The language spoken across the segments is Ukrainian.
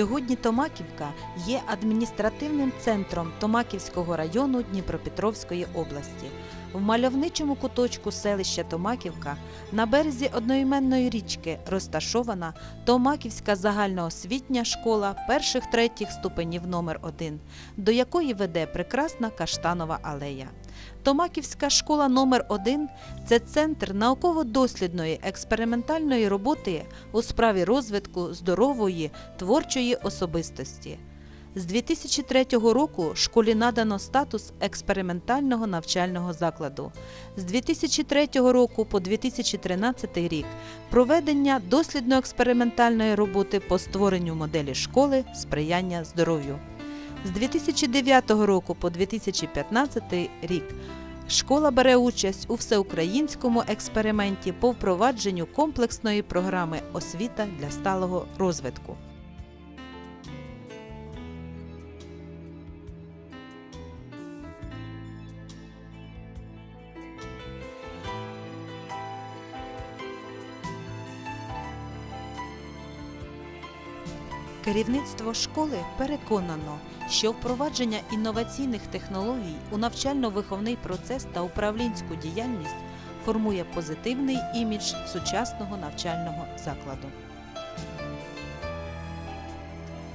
Сьогодні Томаківка є адміністративним центром Томаківського району Дніпропетровської області. В мальовничому куточку селища Томаківка на березі одноіменної річки розташована Томаківська загальноосвітня школа перших третіх ступенів номер 1 до якої веде прекрасна каштанова алея. Томаківська школа номер 1 це центр науково-дослідної експериментальної роботи у справі розвитку здорової творчої особистості. З 2003 року школі надано статус експериментального навчального закладу. З 2003 року по 2013 рік проведення дослідно-експериментальної роботи по створенню моделі школи сприяння здоров'ю. З 2009 року по 2015 рік школа бере участь у всеукраїнському експерименті по впровадженню комплексної програми освіта для сталого розвитку. Керівництво школи переконано, що впровадження інноваційних технологій у навчально-виховний процес та управлінську діяльність формує позитивний імідж сучасного навчального закладу.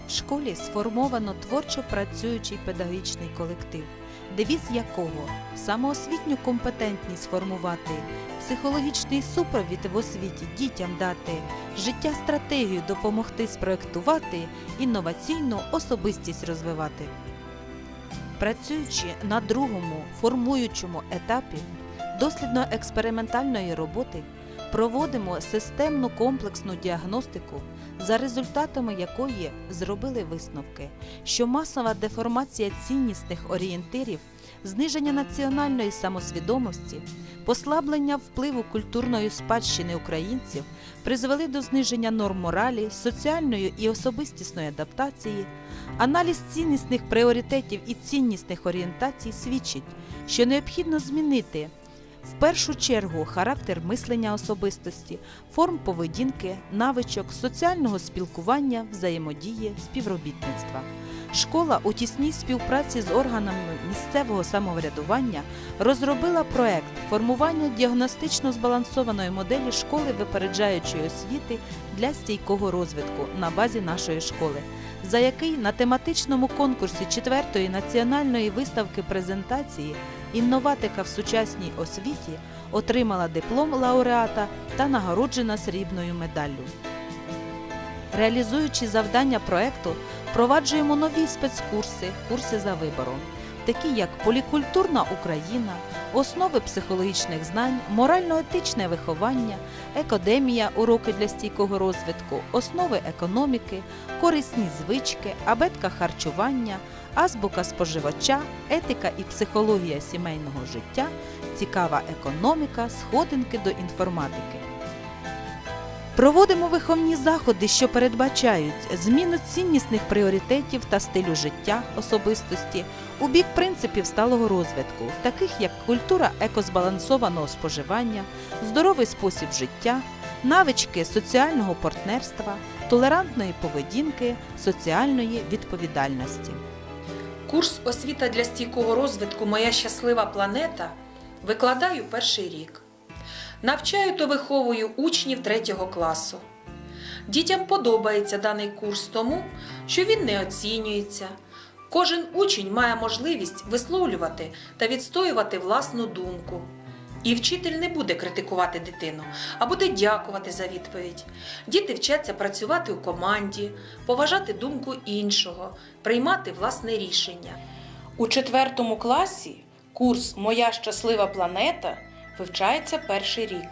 В школі сформовано творчо працюючий педагогічний колектив, девіз якого самоосвітню компетентність формувати, психологічний супровід в освіті дітям дати, життя стратегію допомогти спроектувати, інноваційну особистість розвивати. Працюючи на другому формуючому етапі дослідно-експериментальної роботи, проводимо системну комплексну діагностику, за результатами якої зробили висновки, що масова деформація ціннісних орієнтирів, зниження національної самосвідомості, послаблення впливу культурної спадщини українців призвели до зниження норм моралі, соціальної і особистісної адаптації. Аналіз ціннісних пріоритетів і ціннісних орієнтацій свідчить, що необхідно змінити в першу чергу характер мислення особистості, форм поведінки, навичок, соціального спілкування, взаємодії, співробітництва. Школа у тісній співпраці з органами місцевого самоврядування розробила проект формування діагностично збалансованої моделі школи випереджаючої освіти для стійкого розвитку на базі нашої школи, за який на тематичному конкурсі четвертої національної виставки презентації інноватика в сучасній освіті отримала диплом лауреата та нагороджена срібною медаллю. Реалізуючи завдання проекту, впроваджуємо нові спецкурси, курси за вибором, такі як полікультурна Україна, основи психологічних знань, морально-етичне виховання, екодемія, уроки для стійкого розвитку, основи економіки, корисні звички, абетка харчування, азбука споживача, етика і психологія сімейного життя, цікава економіка, сходинки до інформатики. Проводимо виховні заходи, що передбачають зміну ціннісних пріоритетів та стилю життя особистості у бік принципів сталого розвитку, таких як культура екозбалансованого споживання, здоровий спосіб життя, навички соціального партнерства, толерантної поведінки, соціальної відповідальності. Курс освіта для стійкого розвитку Моя щаслива планета викладаю перший рік. Навчаю та виховую учнів третього класу. Дітям подобається даний курс тому, що він не оцінюється. Кожен учень має можливість висловлювати та відстоювати власну думку. І вчитель не буде критикувати дитину, а буде дякувати за відповідь. Діти вчаться працювати у команді, поважати думку іншого, приймати власне рішення. У четвертому класі курс Моя щаслива планета вивчається перший рік.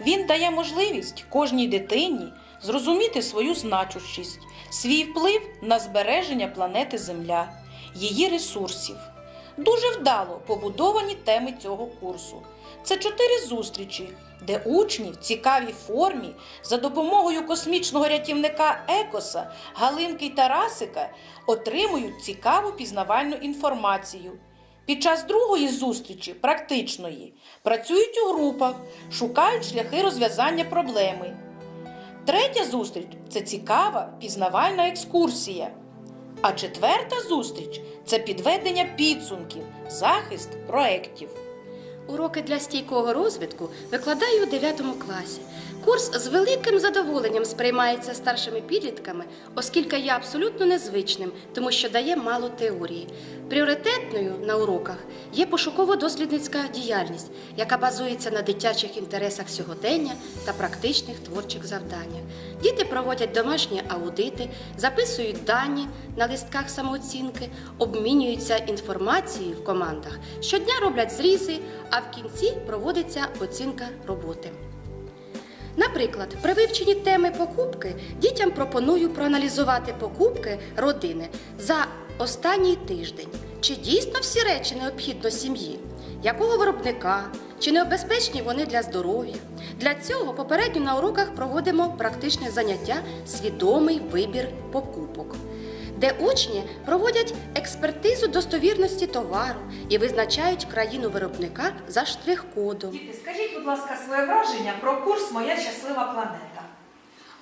Він дає можливість кожній дитині зрозуміти свою значущість, свій вплив на збереження планети Земля, її ресурсів. Дуже вдало побудовані теми цього курсу. Це чотири зустрічі, де учні в цікавій формі за допомогою космічного рятівника Екоса Галинки й Тарасика отримують цікаву пізнавальну інформацію. Під час другої зустрічі, практичної, працюють у групах, шукають шляхи розв'язання проблеми. Третя зустріч це цікава пізнавальна екскурсія. А четверта зустріч це підведення підсумків, захист проєктів. Уроки для стійкого розвитку викладаю у 9 класі. Курс з великим задоволенням сприймається старшими підлітками, оскільки є абсолютно незвичним, тому що дає мало теорії. Пріоритетною на уроках є пошуково-дослідницька діяльність, яка базується на дитячих інтересах сьогодення та практичних творчих завданнях. Діти проводять домашні аудити, записують дані на листках самооцінки, обмінюються інформацією в командах. Щодня роблять зрізи, а в кінці проводиться оцінка роботи. Наприклад, при вивченні теми покупки дітям пропоную проаналізувати покупки родини за останній тиждень. Чи дійсно всі речі необхідно сім'ї? Якого виробника? Чи необезпечні вони для здоров'я? Для цього попередньо на уроках проводимо практичне заняття свідомий вибір покупок, де учні проводять експертизу достовірності товару і визначають країну виробника за штрих-кодом. Діти, скажіть, будь ласка, своє враження про курс Моя щаслива планета.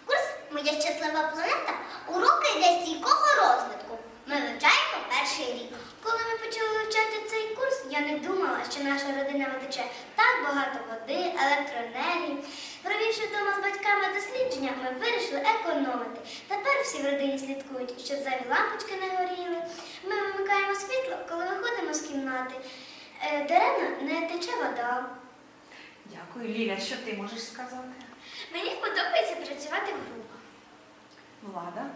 Курс Моя щаслива планета уроки для стійкого розвитку. Ми вивчаємо перший рік. Коли ми почали вивчати цей курс, я не думала, що наша родина витече так багато води, електроенергії. Провівши вдома з батьками дослідження, ми вирішили економити. Всі в родині слідкують, щоб зайві лампочки не горіли. Ми вимикаємо світло, коли виходимо з кімнати. Е, не тече вода. Дякую, Ліля. Що ти можеш сказати? Мені подобається працювати в групах. Влада.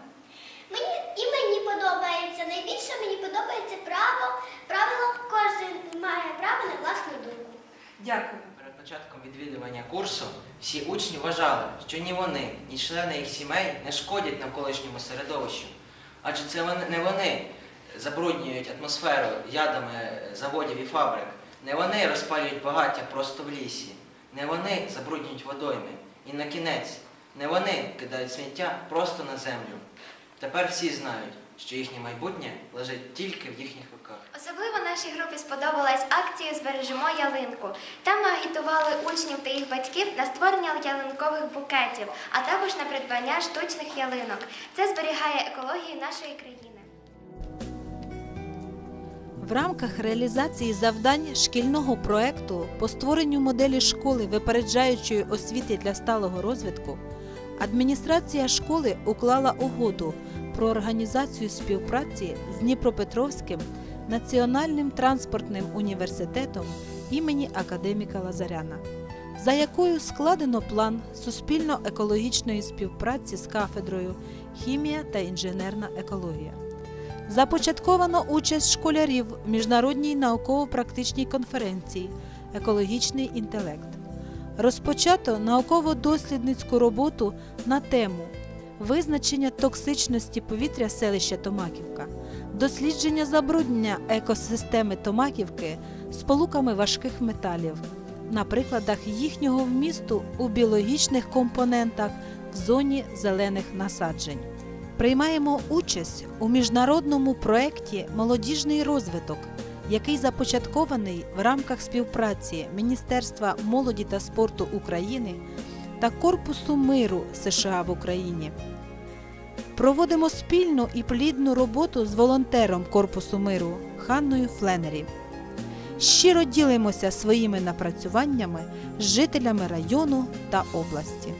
Мені і мені подобається. Найбільше мені подобається право. Правило кожен має право на власну думку. Дякую. Початком відвідування курсу всі учні вважали, що ні вони, ні члени їх сімей не шкодять навколишньому середовищу. Адже це не вони забруднюють атмосферу ядами заводів і фабрик, не вони розпалюють багаття просто в лісі, не вони забруднюють водойми. І на кінець, не вони кидають сміття просто на землю. Тепер всі знають, що їхнє майбутнє лежить тільки в їхніх руках. Особливо нашій групі сподобалась акція Збережемо ялинку. Там ми агітували учнів та їх батьків на створення ялинкових букетів, а також на придбання штучних ялинок. Це зберігає екологію нашої країни. В рамках реалізації завдань шкільного проекту по створенню моделі школи випереджаючої освіти для сталого розвитку адміністрація школи уклала угоду про організацію співпраці з Дніпропетровським національним транспортним університетом імені академіка Лазаряна, за якою складено план суспільно-екологічної співпраці з кафедрою Хімія та інженерна екологія. Започатковано участь школярів в міжнародній науково-практичній конференції Екологічний інтелект. Розпочато науково-дослідницьку роботу на тему визначення токсичності повітря селища Томаківка, дослідження забруднення екосистеми Томаківки сполуками важких металів на прикладах їхнього вмісту у біологічних компонентах в зоні зелених насаджень. Приймаємо участь у міжнародному проєкті Молодіжний розвиток, який започаткований в рамках співпраці Міністерства молоді та спорту України та Корпусу миру США в Україні. Проводимо спільну і плідну роботу з волонтером Корпусу миру Ханною Фленері. Щиро ділимося своїми напрацюваннями з жителями району та області.